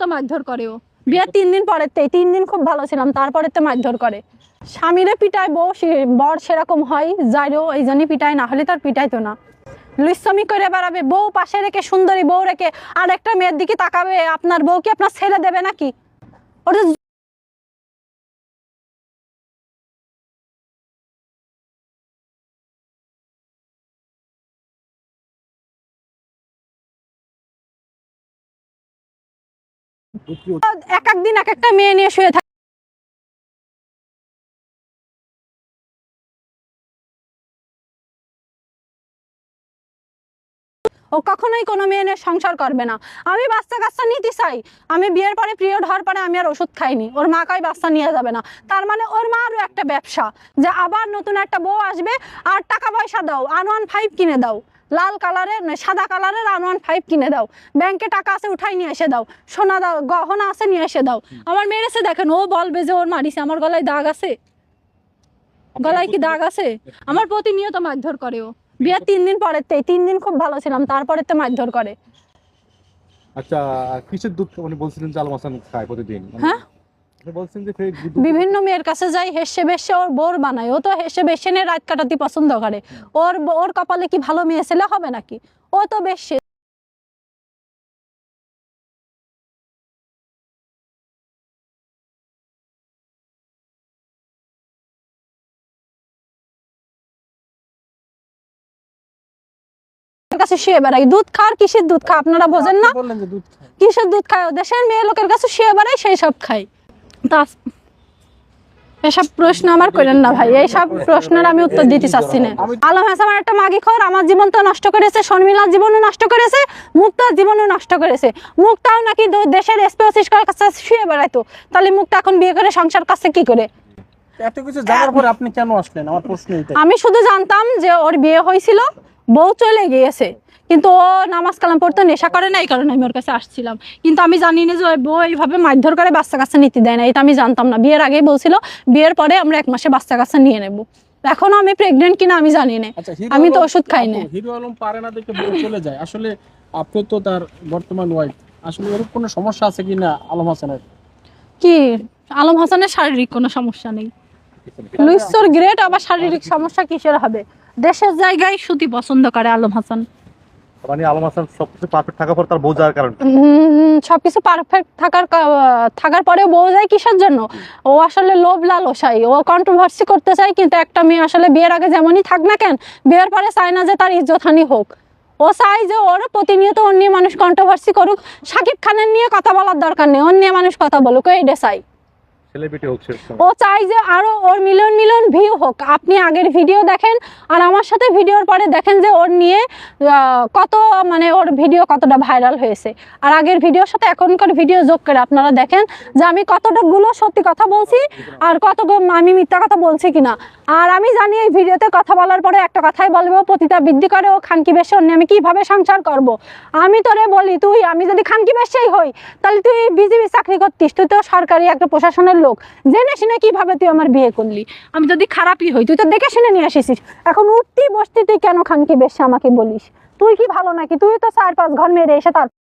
প্রতিনিয়ত মারধর করে ও বিয়ের তিন দিন পরের তেই তিন দিন খুব ভালো ছিলাম তারপরে তো মারধর করে। স্বামীরে পিটায় বউ বর সেরকম হয় যাইরও এই জন্যই পিটায়, না হলে তার পিটাইতো না। লুইসমি করে বেড়াবে, বউ পাশে রেখে, সুন্দরী বউ রেখে আর একটা মেয়ের দিকে তাকাবে, আপনার বউ কি আপনার ছেড়ে দেবে নাকি? ওটা এক এক দিন এক একটা মেয়ে নিয়ে শুয়ে থাকে ও কখনোই কোনো মেয়ে নিয়ে সংসার করবে না। আমি বাচ্চা কাচ্চা নিতে চাই। আমি বিয়ের পরে পিরিয়ড হওয়ার পরে আমি আর ওষুধ খাইনি। ওর মা কাই বাচ্চা নিয়ে যাবে না। তার মানে ওর মা মারও একটা ব্যবসা। যে আবার নতুন একটা বউ আসবে, আর টাকা পয়সা দাও আন ওয়ান ফাইভ কিনে দাও। লাল কালারের নয়, সাদা কালারের আন ওয়ান ফাইভ কিনে দাও। ব্যাংকে টাকা আছে উঠাই নিয়ে এসে দাও। সোনা দাও গহনা আছে নিয়ে এসে দাও। আমার মেরেছে দেখেন ও বলবে যে ওর মারিছে। আমার গলায় দাগ আছে। গলায় কি দাগ আছে? আমার প্রতিনিয়ত মারধর করে ও। বিয়ের তিন দিন পরের তিন দিন খুব ভালো ছিলাম তারপরে তো মারধর করে। আচ্ছা কিসের দুধ মানে বলছিলেন যে আলম হাসান খায় প্রতিদিন? মানে হ্যাঁ? বিভিন্ন মেয়ের কাছে যাই হেসে বেসে ওর বোর বানায়। ও তো হেসে বেসে নিয়ে রাত কাটাতে পছন্দ করে। ওর ওর কপালে কি ভালো মেয়ে ছেলে হবে নাকি? ও তো বেশ কাছে শুয়ে বেড়াই দুধ খাওয়ার কিসের দুধ খা আপনারা বোঝেন না? খায়। কিসের দুধ খায়? ও দেশের মেয়ে লোকের কাছে শুয়ে বেড়াই সেই সব খাই তা এসব প্রশ্ন আমার করেন না ভাই এইসব প্রশ্নের আমি উত্তর দিতে চাচ্ছি না। আলম হাসান আমার একটা মাগি খর আমার জীবন তো নষ্ট করেছে শর্মিলার জীবনও নষ্ট করেছে মুক্তার জীবনও নষ্ট করেছে। মুক্তাও নাকি দেশের এসপি অফিস কাছে শুয়ে বেড়াইতো তাহলে মুক্তা এখন বিয়ে করে সংসার কাছে কি করে? এত কিছু জানার পরে আপনি কেন আসলেন? আমার প্রশ্ন আমি শুধু জানতাম যে ওর বিয়ে হয়েছিল বউ চলে গিয়েছে। কিন্তু ও নামাজ কালাম পড়তে নেশা করে না এই কারণে আমি ওর কাছে আসছিলাম। কিন্তু আমি জানি না যে ওই বউ এইভাবে মারধর করে বাচ্চা কাচ্চা নিতে দেয় না এটা আমি জানতাম না। বিয়ের আগেই বলছিল বিয়ের পরে আমরা এক মাসে বাচ্চা কাচ্চা নিয়ে নেব। এখনও আমি প্রেগনেন্ট কিনা আমি জানি না। আচ্ছা আমি তো ওষুধ খাই না। হিরো আলম পারে না দেখে বউ চলে যায়। আসলে আপনি তো তার বর্তমান ওয়াইফ আসলে এরকম কোনো সমস্যা আছে কিনা আলম হাসানের? কি? আলম হাসানের শারীরিক কোনো সমস্যা নেই। লুইসর গ্রেট আবার শারীরিক সমস্যা কিসের হবে? দেশের জায়গায় সুতি পছন্দ করে আলম হাসান। মানে আলম হাসান সবকিছু পারফেক্ট থাকার পর তার বউ যাওয়ার কারণ সবকিছু পারফেক্ট থাকার থাকার পরেও বউ যায় কিসের জন্য? ও আসলে লোভ লালসাই ও কন্ট্রোভার্সি করতে চায় কিন্তু একটা মেয়ে আসলে বিয়ের আগে যেমনই থাক না কেন বিয়ের পরে চায় না যে তার ইজ্জতহানি হোক। ও চাই যে ওর প্রতিনিয়ত ওর নিয়ে মানুষ কন্ট্রোভার্সি করুক। সাকিব খানের নিয়ে কথা বলার দরকার নেই অন্য মানুষ কথা বলুক এইটা চাই ও চাই যে আরও ওর মিলিয়ন মিলিয়ন ভিউ হোক। আপনি আগের ভিডিও দেখেন আর আমার সাথে ভিডিওর পরে দেখেন যে ওর নিয়ে কত মানে ওর ভিডিও কতটা ভাইরাল হয়েছে। আর আগের ভিডিওর সাথে এখনকার ভিডিও যোগ করে আপনারা দেখেন যে আমি কতটা গুলো সত্যি কথা বলছি আর কত আমি মিথ্যা কথা বলছি কিনা। আর আমি জানি এই ভিডিওতে কথা বলার পরে একটা কথাই বলব পতিতা বৃদ্ধি করে ও খানকি বেশি অন্য, আমি কীভাবে সংসার করব। আমি তোরে বলি তুই, আমি যদি খানকি বেশাই হই, তাহলে তুই বিজেপি চাকরি করতিস, তুই তো সরকারি একটা প্রশাসনের লোক। জেনে শুনে কীভাবে তুই আমার বিয়ে করলি? আমি যদি খারাপই হই, তুই তো দেখে শুনে নিয়ে আসিস এখন উঠতি বসতি তুই কেন খানকি বেশি আমাকে বলিস? তুই কি ভালো নাকি? তুই তো চার পাঁচ ঘর মেরে এসে তার